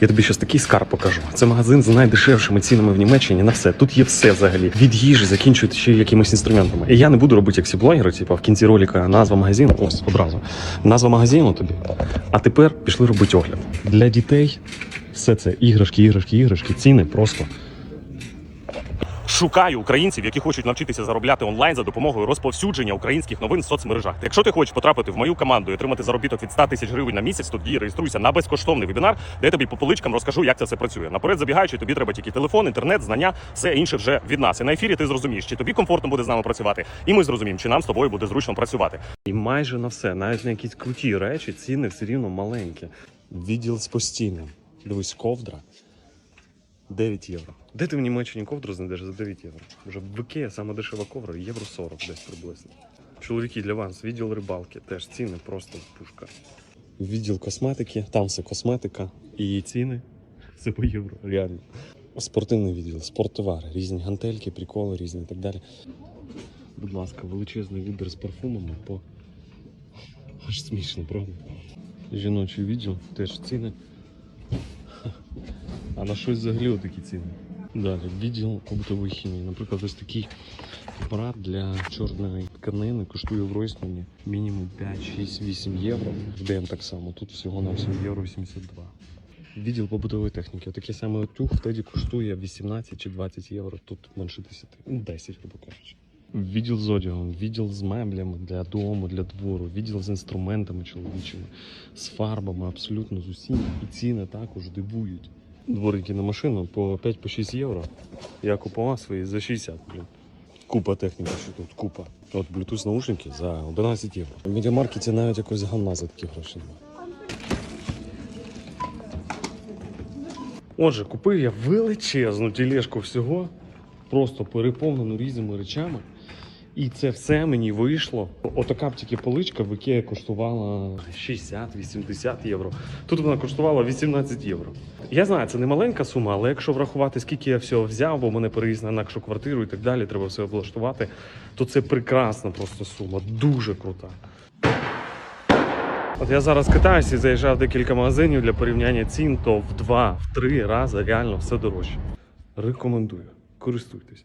Я тобі щось такий скарб покажу. Це магазин з найдешевшими цінами в Німеччині на все. Тут є все взагалі. Від їжі закінчують ще якимись інструментами. І я не буду робити як всі блогери, типу, в кінці ролика назва магазину. Ось одразу. Назва магазину тобі. А тепер пішли робити огляд. Для дітей все це іграшки, іграшки, іграшки, ціни просто. Шукаю українців, які хочуть навчитися заробляти онлайн за допомогою розповсюдження українських новин в соцмережах. Якщо ти хочеш потрапити в мою команду і отримати заробіток від 100 тисяч гривень на місяць, тоді реєструйся на безкоштовний вебінар, де я тобі по поличкам розкажу, як це все працює. Наперед забігаючи, тобі треба тільки телефон, інтернет, знання, все інше вже від нас. І на ефірі ти зрозумієш, чи тобі комфортно буде з нами працювати, і ми зрозуміємо, чи нам з тобою буде зручно працювати. І майже на все, навіть на якісь круті речі, ціни все рівно маленькі. Відділ з постійним. Дивись, ковдра. 9 євро. Де ти в Німеччині ковдру знайдеш за 9 євро? Вже в Ікея саме дешева ковра, євро 40 десь приблизно. Чоловіки для вас, відділ рибалки, теж ціни просто пушка. Відділ косметики, там все косметика і ціни. Це по євро, реально. Спортивний відділ, спорттовари, різні гантельки, приколи різні і так далі. Будь ласка, величезний вибір з парфумами по. Аж смішно, правда? Жіночий відділ, теж ціни. А на щось взагалі отакі ціни. Далі, відділ побутової хімії. Наприклад, ось такий апарат для чорної тканини коштує в Ройсмані мінімум 5, 6, 8 євро. В ДМ так само. Тут всього на всього євро 82. Відділ побутової техніки. Такий самий утюг в теді коштує 18 чи 20 євро. Тут менше 10. Ну, 10, грубо кажучи. Відділ з одягом, відділ з меблями для дому, для двору, відділ з інструментами чоловічими, з фарбами, абсолютно з усім. І ціни також дивують. Дворики на машину по 5-6 євро. Я купував свої за 60, блін. Купа техніки, що тут купа. От Bluetooth наушники за 11 євро. В медіамаркеті навіть якось гамна за такі гроші. Отже, купив я величезну тележку всього, просто переповнену різними речами. І це все мені вийшло. Отака б тільки поличка в Ікеї коштувала 60-80 євро. Тут вона коштувала 18 євро. Я знаю, це не маленька сума, але якщо врахувати, скільки я всього взяв, бо мене переїзд на інакшу квартиру і так далі, треба все облаштувати, то це прекрасна просто сума, дуже крута. От я зараз катаюся і заїжджав декілька магазинів для порівняння цін, то в два, в три рази реально все дорожче. Рекомендую, користуйтесь.